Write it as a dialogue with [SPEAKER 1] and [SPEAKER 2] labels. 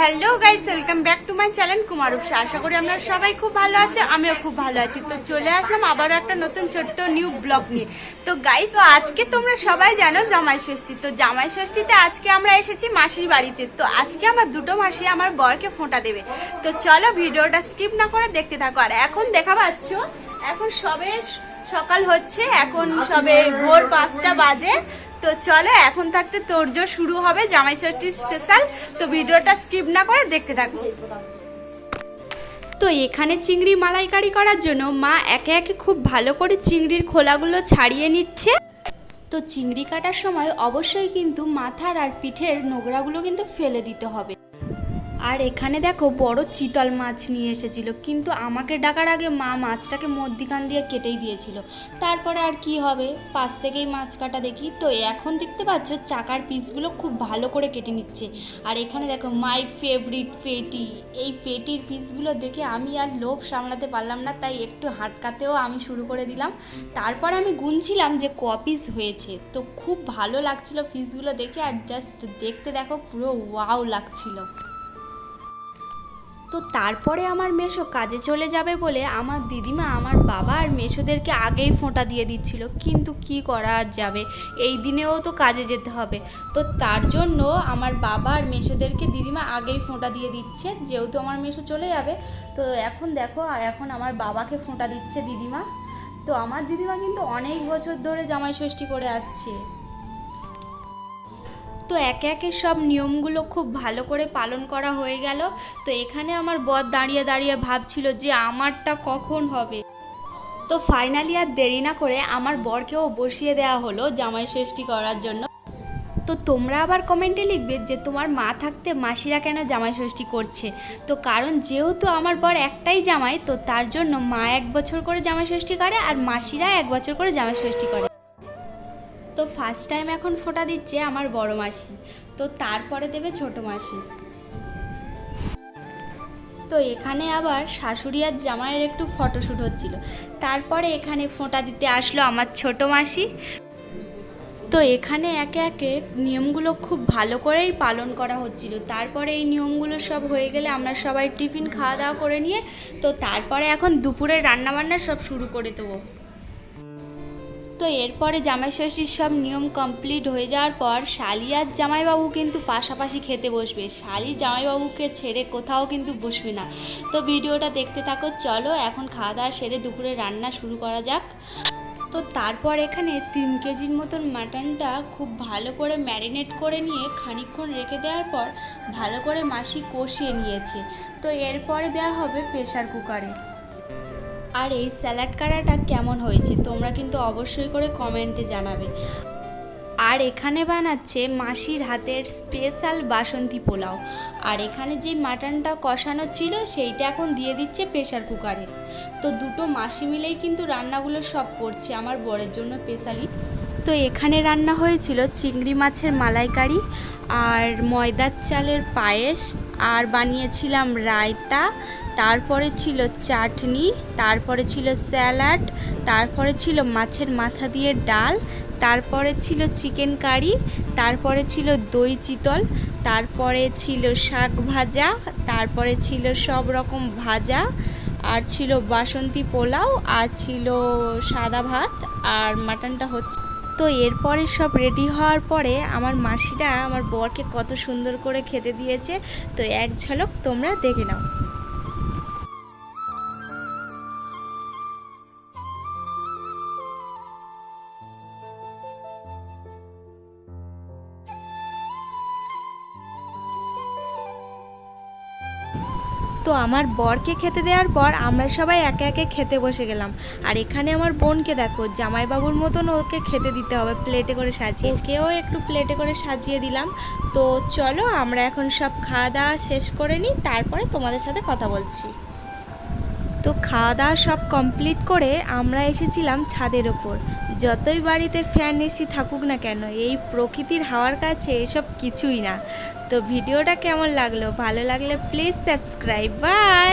[SPEAKER 1] Hello guys welcome back to my channel Kumar উপসা আশা করি আপনারা সবাই খুব ভালো আছে, আমিও খুব ভালো আছি। তো চলে আসলাম আবারও একটা নতুন ছোট্ট নিউ ব্লগ নিয়ে। তো গাইস তো আজকে তোমরা সবাই জানো জামাই ষষ্ঠী। তো জামাই ষষ্ঠীতে আজকে আমরা এসেছি মাসির বাড়িতে। তো আজকে আমার দুটো মাসি আমার বরকে ফোঁটা দেবে। তো চলো ভিডিওটা স্কিপ না করে দেখতে থাকো। আর এখন দেখা পাচ্ছ, এখন সবে সকাল হচ্ছে, এখন সবে ভোর পাঁচটা বাজে। তো চলো, এখন থাকতে তোরজোর শুরু হবে জামাই ষষ্ঠী স্পেশাল তো ভিডিওটা স্কিপ না করে দেখতে থাকো। তো এখানে চিংড়ি মালাইকারি করার জন্য মা একে একে খুব ভালো করে চিংড়ির খোলাগুলো ছাড়িয়ে নিচ্ছে। তো চিংড়ি কাটার সময় অবশ্যই কিন্তু মাথার আর পিঠের নোংরাগুলো কিন্তু ফেলে দিতে হবে। আর এখানে দেখো বড় চিতল মাছ নিয়ে এসেছিল, কিন্তু আমাকে ডাকার আগে মা মাছটাকে মধ্যিখান দিয়ে কেটেই দিয়েছিল। তারপরে আর কি হবে? পাশ থেকেই মাছ কাটা দেখি। তো এখন দেখতে পাচ্ছ চাকার পিসগুলো খুব ভালো করে কেটে নিচ্ছে। আর এখানে দেখো মাই ফেভারিট পেটি। এই পেটির পিসগুলো দেখে আমি আর লোভ সামলাতে পারলাম না, তাই একটু হাটকাতেও আমি শুরু করে দিলাম। তারপর আমি গুনছিলাম যে ক পিস হয়েছে। তো খুব ভালো লাগছিল পিসগুলো দেখে, আর জাস্ট দেখতে দেখো পুরো ওয়াও লাগছিল। তো তারপরে আমার মেশো কাজে চলে যাবে বলে আমার দিদিমা আমার বাবা আর মেশোদেরকে আগেই ফোঁটা দিয়ে দিচ্ছিল, কিন্তু কি করা আর যাবে? এই দিনেও তো কাজে যেতে হবে। তো তার জন্য আমার বাবা আর মেশোদেরকে দিদিমা আগেই ফোঁটা দিয়ে দিচ্ছে, যেহেতু আমার মেশো চলে যাবে। তো এখন দেখো, এখন আমার বাবাকে ফোঁটা দিচ্ছে দিদিমা। তো আমার দিদিমা কিন্তু অনেক বছর ধরে জামাই ষষ্ঠী করে আসছে। তো একে একে সব নিয়মগুলো খুব ভালো করে পালন করা হয়ে গেল। তো এখানে আমার বর দাঁড়িয়ে দাঁড়িয়ে ভাবছিল যে আমারটা কখন হবে। তো ফাইনালি আর দেরি না করে আমার বরকেও বসিয়ে দেওয়া হলো জামাই ষষ্ঠী করার জন্য। তো তোমরা আবার কমেন্টে লিখবে যে তোমার মা থাকতে মাসিরা কেন জামাই ষষ্ঠী করছে? তো কারণ যেহেতু আমার বর একটাই জামাই, তো তার জন্য মা এক বছর করে জামাই ষষ্ঠী করে আর মাসিরা এক বছর করে জামাই ষষ্ঠী করে। তো ফার্স্ট টাইম এখন ফোটা দিচ্ছে আমার বড় মাসি। তো তারপরে দেবে ছোট মাসি। তো এখানে আবার শাশুড়ি আর জামাইয়ের একটু ফটোশ্যুট হচ্ছিল। তারপরে এখানে ফোঁটা দিতে আসলো আমার ছোট মাসি। তো এখানে একে একে নিয়মগুলো খুব ভালো করেই পালন করা হচ্ছিল। তারপরে এই নিয়মগুলো সব হয়ে গেলে আমরা সবাই টিফিন খাওয়া দাওয়া করে নিয়ে, তো তারপরে এখন দুপুরে রান্নাবান্না সব শুরু করে দেবো। তো এরপরে জামাই ষষ্ঠীর সব নিয়ম কমপ্লিট হয়ে যাওয়ার পর শালি আর জামাইবাবু কিন্তু পাশাপাশি খেতে বসবে। শালি জামাইবাবুকে ছেড়ে কোথাও কিন্তু বসবে না। তো ভিডিওটা দেখতে থাকো, চলো এখন খাওয়া দাওয়া সেরে দুপুরে রান্না শুরু করা যাক। তো তারপর এখানে তিন কেজির মতন মাটনটা খুব ভালো করে ম্যারিনেট করে নিয়ে খানিকক্ষণ রেখে দেওয়ার পর ভালো করে মাসি কষিয়ে নিয়েছে। তো এরপরে দেওয়া হবে প্রেশার কুকারে। আর এই স্যালাড কারাটা কেমন হয়েছে তোমরা কিন্তু অবশ্যই করে কমেন্টে জানাবে। আর এখানে বানাচ্ছে মাসির হাতের স্পেশাল বাসন্তী পোলাও। আর এখানে যে মাটনটা কষানো ছিল সেইটা এখন দিয়ে দিচ্ছে প্রেশার কুকারে। তো দুটো মাসি মিলেই কিন্তু রান্নাগুলো সব করছে আমার বরের জন্য স্পেশালি তো এখানে রান্না হয়েছিল চিংড়ি মাছের মালাইকারি আর ময়দার চালের পায়েস। আর বানিয়েছিলাম রায়তা, তারপরে ছিল চাটনি, তারপরে ছিল স্যালাড, তারপরে ছিল মাছের মাথা দিয়ে ডাল, তারপরে ছিল চিকেন কারি, তারপরে ছিল দই চিতল, তারপরে ছিল শাক ভাজা, তারপরে ছিল সব রকম ভাজা, আর ছিল বাসন্তী পোলাও, আর ছিল সাদা ভাত, আর মাটনটা হচ্ছে তো এরপরে সব রেডি হওয়ার পরে আমার মাসিরা আমার বরকে কত সুন্দর করে খেতে দিয়েছে। তো এক ঝলক তোমরা দেখে নাও। তো আমার বরকে খেতে দেওয়ার পর আমরা সবাই একে একে খেতে বসে গেলাম। আর এখানে আমার বোনকে দেখো, জামাইবাবুর মতন ওকে খেতে দিতে হবে, প্লেটে করে সাজিয়ে। ওকেও একটু প্লেটে করে সাজিয়ে দিলাম। তো চলো, আমরা এখন সব খাওয়া দাওয়া শেষ করে নিই, তারপরে তোমাদের সাথে কথা বলছি। তো খাওয়া দাওয়া সব কমপ্লিট করে আমরা এসেছিলাম ছাদের ওপর। যতই বাড়িতে ফ্যান এসি থাকুক না কেন, এই প্রকৃতির হাওয়ার কাছে এসব কিছুই না। তো ভিডিওটা কেমন লাগল? ভালো লাগলে প্লিজ সাবস্ক্রাইব বাই